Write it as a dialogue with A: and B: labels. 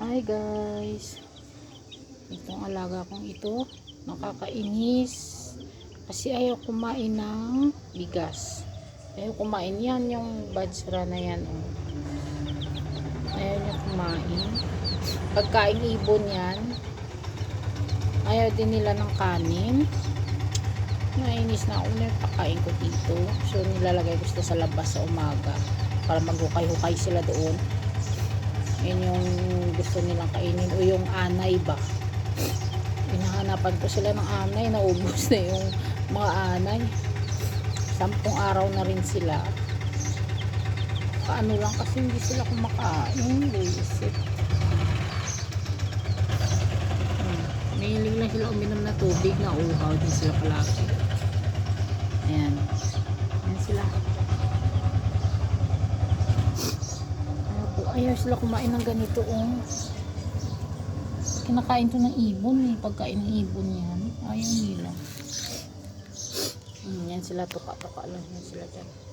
A: Hi guys. Itong alaga kong ito, nakakainis. Kasi ayaw kumain ng bigas. Ayaw kumain yan, yung badsra na yan. Oh. Ayaw niya kumain. Pagkain ibon yan, ayaw din nila ng kanin. Nainis na ako pakain ko dito. So nilalagay ko sila sa labas sa umaga para maghukay-hukay sila doon. Yun yung gusto nilang kainin o yung anay ba. Hinahanapan ko sila ng anay, naubos na yung mga anay. Sampung araw na rin sila. Paano lang kasi hindi sila kumakain. Buisit. Hmm. Mahilig lang sila uminom na tubig na uhaw din sila palagi. Ayan. Ayan sila. Ayaw, sila kumain ng ganito oh. Kinakain to ng ibon eh. Pagkain ng ibon yan. Ayaw nila. Hmm, yan sila tuka-tuka lang yan sila dyan.